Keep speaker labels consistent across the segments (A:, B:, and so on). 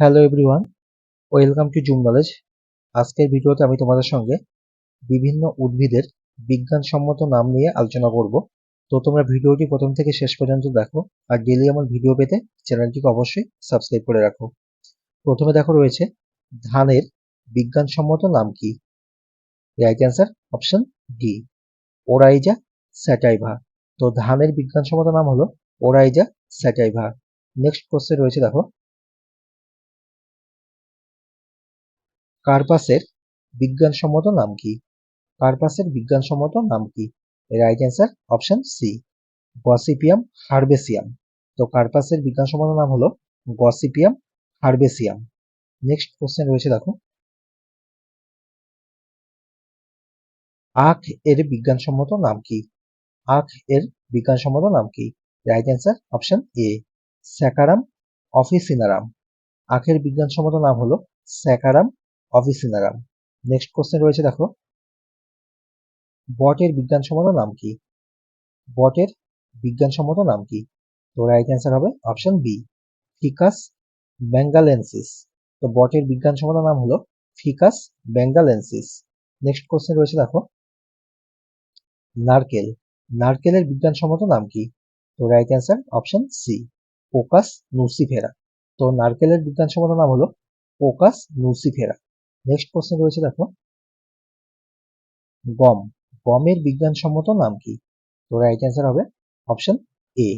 A: Hello everyone welcome to Zoom Knowledge আজকের ভিডিওতে আমি তোমাদের সঙ্গে বিভিন্ন উদ্ভিদের বিজ্ঞানসম্মত নাম নিয়ে আলোচনা করব। তো তোমরা ভিডিওটি প্রথম থেকে শেষ পর্যন্ত দেখো আর ডেলি আমার ভিডিও পেতে চ্যানেলটিকে অবশ্যই সাবস্ক্রাইব করে রাখো। প্রথমে দেখো রয়েছে ধানের বিজ্ঞানসম্মত নাম কি? Right answer option D Oryza sativa তো ধানের বিজ্ঞানসম্মত নাম হলো ওরাইজা স্যাটাইভা নেক্সট কোশ্চেন রয়েছে দেখো কার্পাসের বিজ্ঞানসম্মত নাম কি? কার্পাসের বিজ্ঞানসম্মত নাম কি? Right answer option C Gossypium herbaceum তো কার্পাসের বিজ্ঞানসম্মত নাম হলো গসিপিয়াম হার্বেসিয়াম নেক্সট কোশ্চেন রয়েছে দেখো। আখ এর বিজ্ঞানসম্মত নাম কি? আখ এর বিজ্ঞানসম্মত নাম কি? Right answer option A Saccharum officinarum আখের বিজ্ঞানসম্মত নাম হলো স্যাকারাম অফিসিনারাম নেক্সট কোশ্চেন রয়েছে, দেখো। বটের বিজ্ঞানসম্মত নাম কি? বটের বিজ্ঞানসম্মত নাম কি? তো রাইট অ্যান্সার হবে অপশন বি ফিকাস ব্যাঙ্গালেন্সিস তো বটের বিজ্ঞানসম্মত নাম হলো ফিকাস ব্যাঙ্গালেন্সিস নেক্সট কোশ্চেন রয়েছে, দেখো। নারকেল। নারকেলের বিজ্ঞানসম্মত নাম কি? তো right answer option C Cocos nucifera তো নারকেলের বিজ্ঞানসম্মত নাম হলো পোকাস নুসিফেরা নেক্সট কোশ্চেন রয়েছে দেখো। গম। গমের বিজ্ঞানসম্মত নাম কি? তো রাইট অ্যান্সার হবে অপশন এ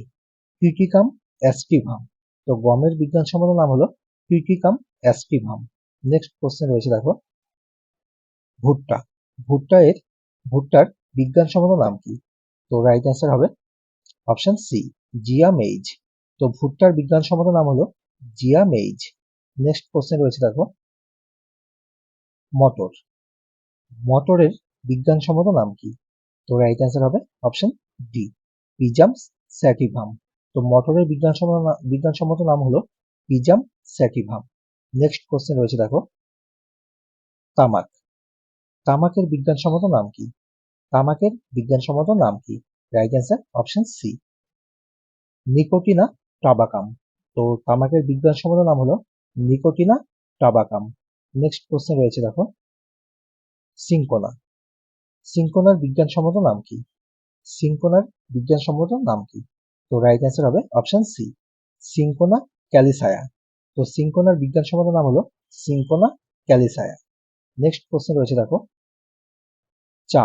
A: কিউটিকাম অ্যাস্টিভাম তো গমের বিজ্ঞানসম্মত নাম হলো কিউটিকাম অ্যাস্টিভাম নেক্সট কোশ্চেন রয়েছে দেখো। ভুট্টা। ভুট্টা এর, ভুট্টার বিজ্ঞানসম্মত নাম কি? তো রাইট অ্যান্সার হবে অপশন সি জিয়া মেইজ তো ভুট্টার বিজ্ঞানসম্মত নাম হলো জিয়া মেইজ নেক্সট কোশ্চেন রয়েছে দেখো। মটর। মটরের বিজ্ঞানসম্মত নাম কি? তো রাইট অ্যান্সার হবে অপশন ডি পিজাম স্যাটিভাম তো মটরের বিজ্ঞানসম্মত বিজ্ঞানসম্মত নাম হলো পিজাম স্যাটিভাম নেক্সট কোশ্চেন রয়েছে দেখো। তামাক। তামাকের বিজ্ঞানসম্মত নাম কি? তামাকের বিজ্ঞানসম্মত নাম কি? Right answer option C Nicotiana tabacum তো তামাকের বিজ্ঞানসম্মত নাম হলো নিকোটিনা টাবাকাম নেক্সট প্রশ্ন রয়েছে, দেখো। সিঙ্কোনা সিঙ্কোনার বিজ্ঞানসম্মত নাম কি? সিঙ্কোনার বিজ্ঞানসম্মত নাম কি? তো রাইট অ্যান্সার হবে অপশন সি সিঙ্কোনা ক্যালিসায়া তো সিঙ্কোনার বিজ্ঞানসম্মত নাম হলো সিঙ্কোনা ক্যালিসায়া নেক্সট কোশ্চেন রয়েছে, দেখো। চা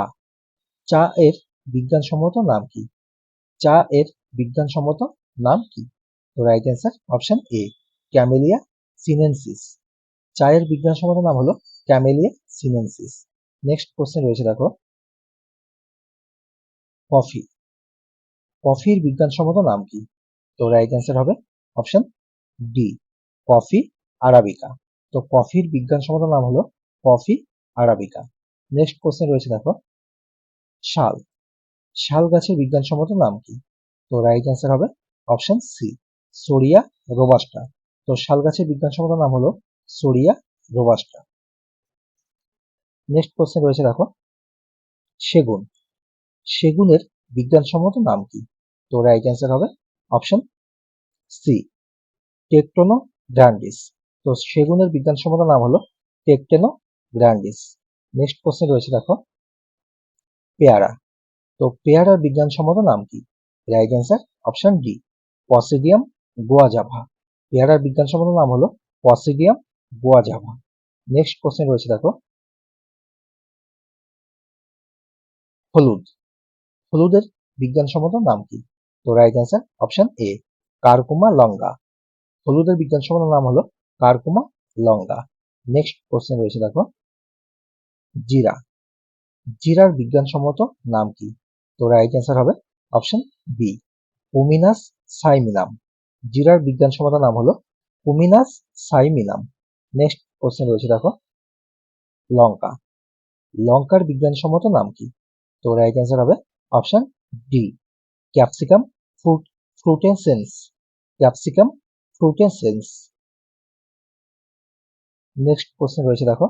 A: চা এর বিজ্ঞানসম্মত নাম কি? চা এর বিজ্ঞানসম্মত নাম কি? তো right answer option A Camellia sinensis চায়ের বিজ্ঞান বিজ্ঞানসম্মত নাম হলো ক্যামেলিয়া সিনেনসিস। নেক্সট কোশ্চেন রয়েছে, দেখো। কফি। কফির বিজ্ঞান বিজ্ঞানসম্মত নাম কি? তো রাইট অ্যান্সার হবে অপশন ডি কফি আরাবিকা। তো কফির বিজ্ঞান বিজ্ঞানসম্মত নাম হলো কফি আরাবিকা। নেক্সট কোশ্চেন রয়েছে, দেখো। শাল। শাল গাছের বিজ্ঞানসম্মত নাম কি? তো রাইট অ্যান্সার হবে অপশন সি সোরিয়া রোবাস্টা তো শাল গাছের বিজ্ঞানসম্মত নাম হলো সোরিয়া রোবাস্টা। নেক্সট কোশ্চেন রয়েছে দেখো, সেগুন। সেগুনের বিজ্ঞানসম্মত নাম কি? তো রাইট অ্যান্সার হবে অপশন সি টেকটোনো গ্র্যান্ডিস তো সেগুনের বিজ্ঞানসম্মত নাম হলো টেকটেনো গ্র্যান্ডিস নেক্সট কোশ্চেন রয়েছে দেখো, পেয়ারা। তো পেয়ারার বিজ্ঞানসম্মত নাম কি? Right answer option D Psidium guajava পেয়ারার বিজ্ঞানসম্মত নাম হলো পসিডিয়াম গোয়াজাভা নেক্সট কোশ্চেন রয়েছে, দেখো। হলুদ। হলুদের বিজ্ঞানসম্মত নাম কি? তো right answer option A Curcuma longa. হলুদের বিজ্ঞানসম্মত নাম হলো কারকুমা লঙ্গা। নেক্সট কোশ্চেন রয়েছে, দেখো। জিরা। জিরার বিজ্ঞানসম্মত নাম কি? তো রাইট অ্যান্সার হবে অপশন বি পুমিনাস সাইমিনাম। জিরার বিজ্ঞানসম্মত নাম হলো পুমিনাস সাইমিনাম। নেক্সট কোশ্চেন রয়েছে দেখো, লঙ্কা। লঙ্কার বিজ্ঞানসম্মত নাম কি? তো রাইট অ্যান্সার হবে option D Capsicum fruit frutescens Capsicum frutescens next question রয়েছে দেখো,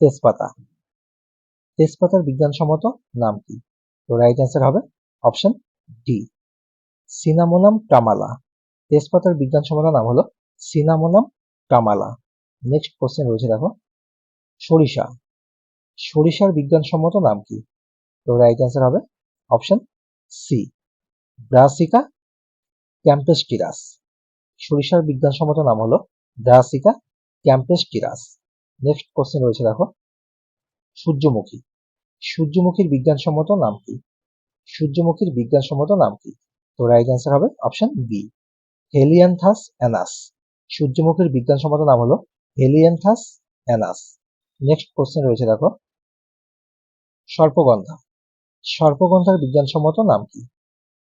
A: তেজপাতা। তেজপাতার বিজ্ঞানসম্মত নাম কি? তো রাইট অ্যান্সার হবে অপশন ডি সিনামোনাম টামালা তেজপাতার বিজ্ঞানসম্মত নাম হলো সিনামোনাম কামালা। নেক্সট কোশ্চেন রয়েছে দেখো, সরিষা। সরিষার বিজ্ঞানসম্মত নাম কি? তো রাইট অ্যান্সার হবে অপশন সি ব্রাসিকা ক্যাম্পেস্টিরাস সরিষার বিজ্ঞানসম্মত নাম হলো ব্রাসিকা ক্যাম্পেস্টিরাস নেক্সট কোশ্চেন রয়েছে দেখো, সূর্যমুখী। সূর্যমুখীর বিজ্ঞানসম্মত নাম কি? সূর্যমুখীর বিজ্ঞানসম্মত নাম কি? তো রাইট অ্যান্সার হবে অপশন বি হেলিয়ানথাস অ্যানাস সূর্যমুখীর বিজ্ঞানসম্মত নাম হলো হেলিয়েন্থাস অ্যানাস। নেক্সট কোশ্চেন রয়েছে, দেখো। সর্পগন্ধা। সর্পগন্ধার বিজ্ঞানসম্মত নাম কি?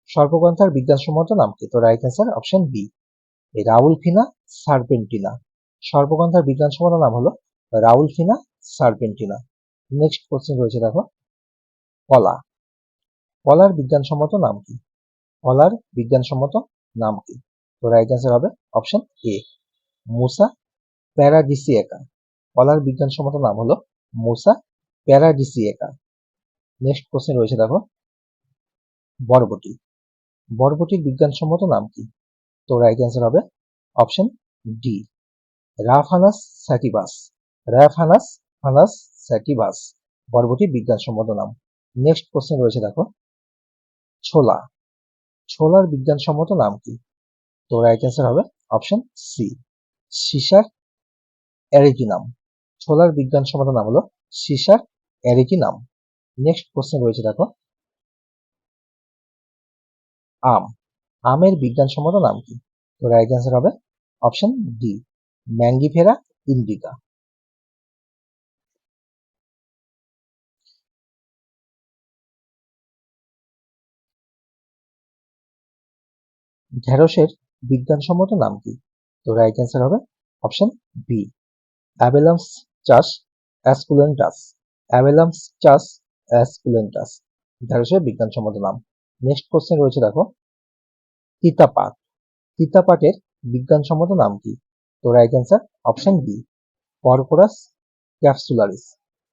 A: সর্পগন্ধার বিজ্ঞানসম্মত নাম কি? তো রাইট অ্যান্সার অপশন বি রাউল রাউলফিনা সার্পেন্টিনা। সর্পগন্ধার বিজ্ঞানসম্মত নাম হলো রাউলফিনা সার্পেন্টিনা। নেক্সট কোশ্চেন রয়েছে, দেখো। কলা। কলার বিজ্ঞানসম্মত নাম কি? কলার বিজ্ঞানসম্মত নাম কি? রাইট অ্যান্সার হবে অপশন এ মুসা প্যারাডিসিয়েকা কলার বিজ্ঞানসম্মত নাম হলো মুসা প্যারাডিসিয়েকা নেক্সট কোশ্চেন রয়েছে দেখো, বরবটি। বরবটির বিজ্ঞানসম্মত নাম কি? তো রাইট অ্যান্সার হবে option D Raphanus sativus Raphanus ফানাস sativus বরবটির বিজ্ঞানসম্মত নাম। নেক্সট কোশ্চেন রয়েছে দেখো, ছোলা। ছোলার বিজ্ঞানসম্মত নাম কি? তো রাইট অ্যান্সার হবে অপশন সি সিসার অ্যারিকিনাম ছোলার বিজ্ঞানসম্মত নাম হলো সিসার অ্যারিকিনাম নেক্সট কোশ্চেন রয়েছে দেখো। আম। আমের বিজ্ঞানসম্মত নাম কি? তো রাইট অ্যান্সার হবে অপশন ডি ম্যাঙ্গিফেরা ইন্ডিকা ঢেঁড়সের বিজ্ঞানসম্মত নাম কি? তো রাইট অ্যান্সার হবে অপশন বি অ্যাবেলামস চাষ অ্যাসকুলেন্টাস অ্যাবেলামস চাষ অ্যাসকুলেন্টাস ঢেঁড়সের বিজ্ঞানসম্মত নাম। নেক্সট কোশ্চেন রয়েছে দেখো। তিতাপাট তিতাপাটের বিজ্ঞানসম্মত নাম কি? তো right answer option B Corchorus capsularis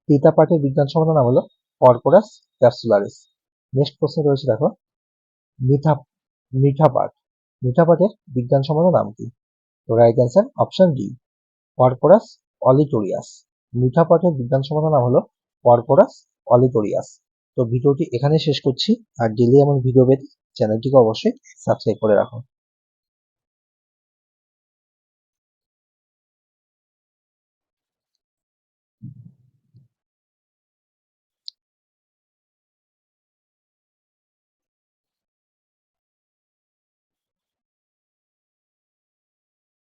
A: তিতাপাটের বিজ্ঞানসম্মত নাম হলো পরপোরাস ক্যাপসুলারিস নেক্সট কোশ্চেন রয়েছে দেখো। মিঠা মিঠা পাট মিঠা পাটের বিজ্ঞানসম্মত নাম কি? তো right answer option D Corchorus olitorius মিঠা পাটের বিজ্ঞানসম্মত নাম হলো পরপোরাস অলিটোরিয়াস তো ভিডিওটি এখানে শেষ করছি। আর ডেলি এমন ভিডিও পেতে চ্যানেলটিকে অবশ্যই সাবস্ক্রাইব করে রাখো।